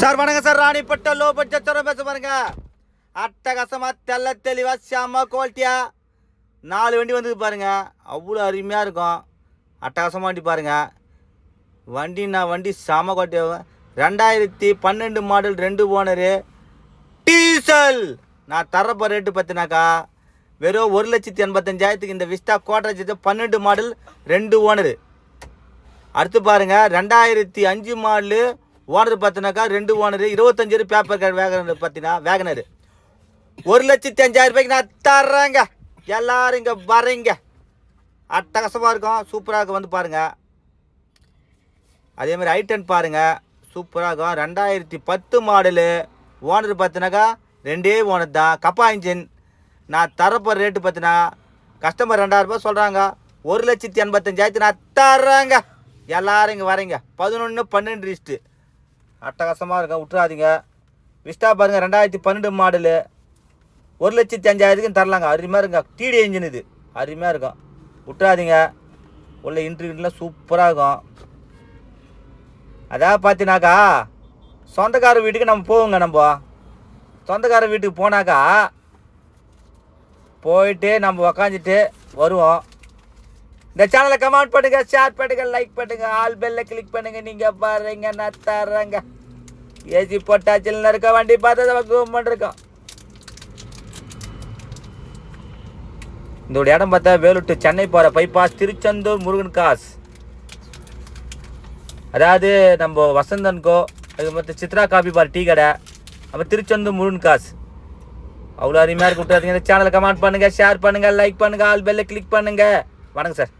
Sir வணக்கம் sir. ராணிப்பட்ட low budget தரம் பேச பாருங்க. அட்டகாசமா தெல்ல தெளிவா செம்ம குவாலிட்டியா நாலு வண்டி வந்தது பாருங்க. அவ்வளோ அருமையாக இருக்கும். அட்டகாசமாக வண்டி பாருங்க. நான் வண்டி செம குவாலிட்டியாக ரெண்டாயிரத்தி பன்னெண்டு மாடல் ரெண்டு ஓனரு டீசல். நான் தரப்போ ரேட்டு பார்த்தினாக்கா வெறும் ஒரு லட்சத்தி எண்பத்தஞ்சாயிரத்துக்கு இந்த விஸ்டா கோட்டை பன்னெண்டு மாடல் ரெண்டு ஓனரு அடுத்து பாருங்கள் ரெண்டாயிரத்தி அஞ்சு மாடலு ஓனர் பார்த்தினாக்கா ரெண்டு ஓனர் இருபத்தஞ்சு பேப்பர் கார்டு வேகனர் பார்த்தீங்கன்னா வேகனர் ஒரு லட்சத்தி அஞ்சாயிரம் ரூபாய்க்கு நான் தர்றேங்க. எல்லாரும் இங்கே வரீங்க. அட்டகாசமாக இருக்கும். சூப்பராக இருக்கும். வந்து பாருங்கள் அதே மாதிரி ஐட்டன் பாருங்க. சூப்பராக இருக்கும். ரெண்டாயிரத்தி பத்து மாடலு ஓனர் பார்த்தினாக்கா ரெண்டே ஓனர் தான். கப்பா இன்ஜின் நான் தரப்போகிற ரேட்டு பார்த்தினா கஸ்டமர் ரெண்டாயிரம் ரூபாய் சொல்கிறாங்க ஒரு லட்சத்தி எண்பத்தஞ்சாயிரத்து நான் தர்றேங்க. எல்லாரும் இங்கே வரீங்க. பதினொன்று பன்னெண்டு லிஸ்ட்டு அட்டகாசமாக இருக்கும் விட்டுறாதீங்க. விஸ்டா பாருங்கள் ரெண்டாயிரத்தி பன்னெண்டு மாடலு ஒரு லட்சத்தி அஞ்சாயிரத்துக்கும் தரலாங்க. அருமையாக இருக்கும் டிடி இன்ஜின் இது. அருமையாக இருக்கும். விட்டுறாதீங்க. உள்ள இன்டர்வியூலாம் சூப்பராக இருக்கும். அதாவது பார்த்தீங்கன்னாக்கா சொந்தக்கார வீட்டுக்கு நம்ம போவோங்க நம்ம. சொந்தக்கார வீட்டுக்கு போனாக்கா போயிட்டு நம்ம உக்காந்துட்டு வருவோம். இந்த சேனலை கமெண்ட் பண்ணுங்க ஷேர் பண்ணுங்க லைக் பண்ணுங்க ஆல் பெல்ல கிளிக் பண்ணுங்க. நீங்க பாருங்க நான் தர்றேங்க. ஏசி போட்டாச்சில் இருக்க வண்டி பார்த்தா கும்பன் இருக்கும். இந்த இடம் பார்த்தா வேலூர் சென்னை போகிற பைபாஸ் திருச்செந்தூர் முருகன் காஸ் அதாவது நம்ம வசந்தன்கோ அது மற்ற சித்ரா காபி பார் டீ கடை அப்புறம் திருச்செந்தூர் முருகன் காஸ் அவ்வளோ அருமையாக இருக்கு விட்டுறாதீங்க இந்த சேனலை கமெண்ட் பண்ணுங்க ஷேர் பண்ணுங்க லைக் பண்ணுங்க ஆல் பெல்ல கிளிக் பண்ணுங்க. வணக்கம் சார்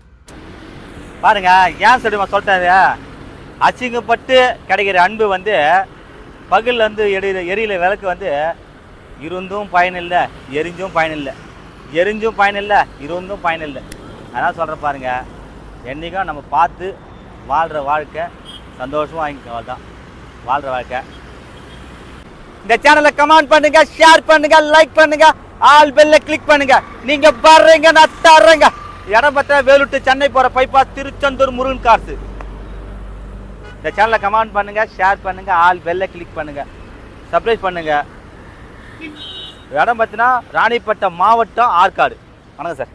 பாருங்க ஏன் சொல்லுமா சொல்லிட்டாரு? அசிங்கப்பட்டு கிடைக்கிற அன்பு வந்து பகல் வந்து எரியிற எரியில விளக்கு வந்து இருந்தும் பயனில்லை எரிஞ்சும் பயனில்லை. எரிஞ்சும் பயனில்லை இருந்தும் பயனில்லை. அதனால் சொல்கிறேன் பாருங்க என்றைக்கும் நம்ம பார்த்து வாழ்கிற வாழ்க்கை சந்தோஷமாக வாங்கிக்க தான் வாழ்கிற வாழ்க்கை. இந்த சேனலை கமெண்ட் பண்ணுங்க ஷேர் பண்ணுங்க லைக் பண்ணுங்க ஆல் பெல்ல கிளிக் பண்ணுங்க. நீங்க வர்றீங்க நான் தர்றேங்க. இடம் பார்த்தா வேலுட்டு சென்னை போற பைபாஸ் திருச்செந்தூர் முருகன் காசு இந்த சேனலை கமெண்ட் பண்ணுங்க ஷேர் பண்ணுங்க ஆல் பெல்ல கிளிக் பண்ணுங்க. சப்ஸ்கிரைப் பண்ணுங்க. இடம் பார்த்தீங்கன்னா ராணிப்பட்டம் மாவட்டம் ஆற்காடு. வணக்கம் சார்